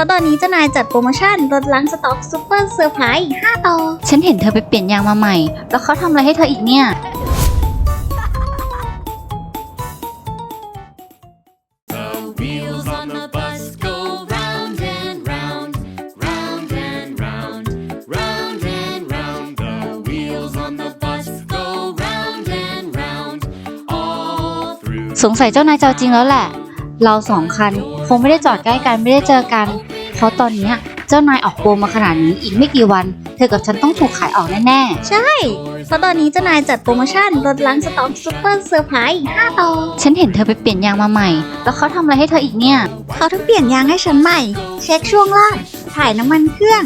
ราะตอนนี้เจ้านายจัดโปรโมชั่นลดล้างสต็อกซูเปอร์เซอร์ไพรส์5ต่อ ฉันเห็นเธอไปเปลี่ยนยางมาใหม่ แล้วเขาทำอะไรให้เธออีกเนี่ย The wheels on the bus go round and round, round and round, round and round. The wheels on the bus go round and round, all through สงสัยเจ้านายจะเอาจริงแล้วแหละ เราสองคันคงไม่ได้จอดใกล้กันไม่ได้เจอกัน เพราะตอนเนี้ยเจ้านายออกโปรมาขนาดนี้อีกไม่กี่วัน เธอกับฉันต้องถูกขายออกแน่ใช่ เพราะตอนนี้เจ้านายจัดโปรโมชั่นลดล้างสต็อกซูเปอร์เซอร์ไพรส์5ต่อๆ ฉันเห็นเธอไปเปลี่ยนยางมาใหม่ แล้วเขาทำอะไรให้เธออีกเนี่ย เขาทั้งเปลี่ยนยางให้ฉันใหม่ เช็คช่วงล่าง ถ่ายน้ำมันเครื่อง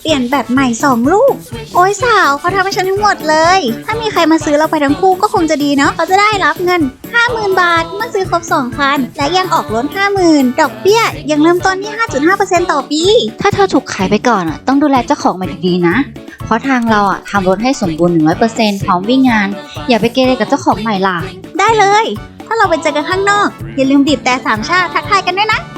เปลี่ยนแบตใหม่สองลูก โอ้ยสาวเขาทำให้ฉันทั้งหมดเลย ถ้ามีใครมาซื้อเราไปทั้งคู่ก็คงจะดีเนาะเขาจะได้รับเงิน 50,000 บาทเมื่อซื้อครบ 2 คัน และยังออกลด50,000 ดอกเบี้ย ยังเริ่มต้นที่ 5.5%ต่อปี ถ้าเธอถูกขายไปก่อนอะต้องดูแลเจ้าของมันดีๆนะ เพราะทางเราอะทำรถให้สมบูรณ์ 100%พร้อมวิ่งงาน อย่าไปเกเรกับเจ้าของใหม่ล่ะ ได้เลย ถ้าเราไปเจอกันข้างนอก อย่าลืมบีบแต่สามชาติทักทายกันด้วยนะ the